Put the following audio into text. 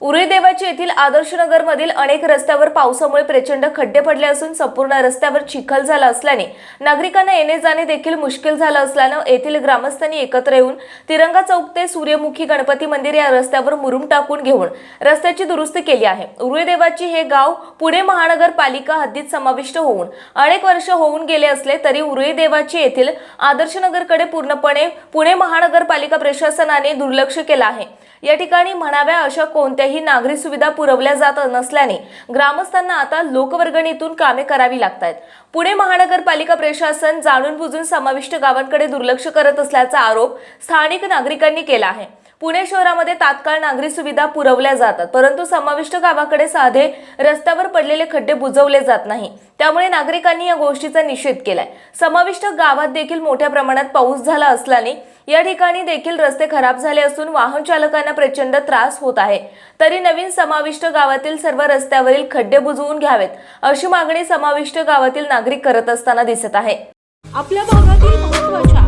उरुई देवाची येथील आदर्शनगर मधील अनेक रस्त्यावर पावसामुळे प्रचंड खड्डे पडले असून संपूर्ण रस्त्यावर चिखल झाला असल्याने नागरिकांना येणे जाणे देखील मुश्किल झालं असल्यानं येथील ग्रामस्थांनी एकत्र येऊन तिरंगा चौक ते सूर्यमुखी गणपती मंदिर या रस्त्यावर मुरुम टाकून घेऊन रस्त्याची दुरुस्ती केली आहे. उरुई देवाची हे गाव पुणे महानगरपालिका हद्दीत समाविष्ट होऊन अनेक वर्ष होऊन गेले असले तरी उरुई देवाची येथील आदर्शनगरकडे पूर्णपणे पुणे महानगरपालिका प्रशासनाने दुर्लक्ष केलं आहे. या ठिकाणी म्हणाव्या अशा कोणत्याही नागरी सुविधा पुरवल्या जात नसल्याने ग्रामस्थांना आता लोकवर्गणीतून कामे करावी लागत आहेत पुणे महानगरपालिका प्रशासन जाणून बुजून समाविष्ट गावांकडे दुर्लक्ष करत असल्याचा आरोप स्थानिक नागरिकांनी केला आहे. पुणे शहरामध्ये तात्काळ नागरी सुविधा पुरवल्या जातात परंतु समाविष्ट गावाकडे साधे रस्त्यावर पडलेले खड्डे बुजवले जात नाही. त्यामुळे नागरिकांनी या गोष्टीचा निषेध केलाय. समाविष्ट गावात देखील मोठ्या प्रमाणात पाऊस झाला असल्याने या ठिकाणी देखील रस्ते खराब झाले असून वाहन चालकांना प्रचंड त्रास होत आहे. तरी नवीन समाविष्ट गावातील सर्व रस्त्यावरील खड्डे बुजवून घ्यावेत अशी मागणी समाविष्ट गावातील नागरिक करत असताना दिसत आहे. आपल्या भागातील महत्त्वाच्या